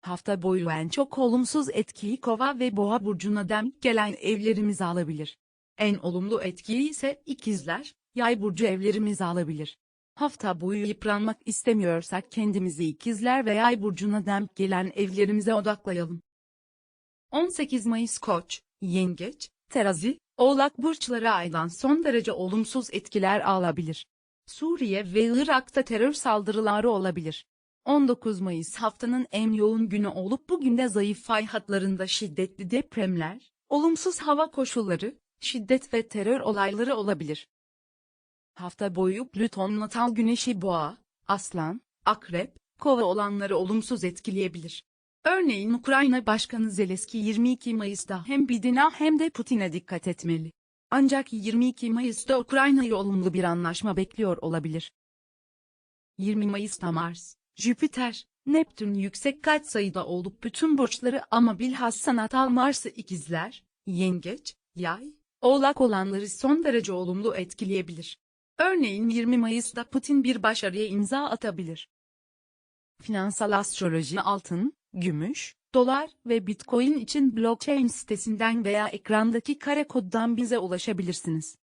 Hafta boyu en çok olumsuz etkiyi kova ve boğa burcuna denk gelen evlerimizi alabilir. En olumlu etkiyi ise ikizler, yay burcu evlerimizi alabilir. Hafta boyu yıpranmak istemiyorsak kendimizi ikizler ve yay burcuna denk gelen evlerimize odaklayalım. 18 Mayıs Koç, Yengeç, Terazi, Oğlak burçları aydan son derece olumsuz etkiler alabilir. Suriye ve Irak'ta terör saldırıları olabilir. 19 Mayıs haftanın en yoğun günü olup bugün de zayıf fay hatlarında şiddetli depremler, olumsuz hava koşulları, şiddet ve terör olayları olabilir. Hafta boyu Plüton natal güneşi boğa, aslan, akrep, kova olanları olumsuz etkileyebilir. Örneğin Ukrayna Başkanı Zelenski 22 Mayıs'ta hem Biden'a hem de Putin'e dikkat etmeli. Ancak 22 Mayıs'ta Ukrayna'yı olumlu bir anlaşma bekliyor olabilir. 20 Mayıs'ta Mars, Jüpiter, Neptün yüksek katsayıda olup bütün burçları ama bilhassa natal Mars'ı ikizler, yengeç, yay, oğlak olanları son derece olumlu etkileyebilir. Örneğin 20 Mayıs'ta Putin bir başarıya imza atabilir. Finansal astroloji altın, gümüş, dolar ve bitcoin için blockchain sitesinden veya ekrandaki kare koddan bize ulaşabilirsiniz.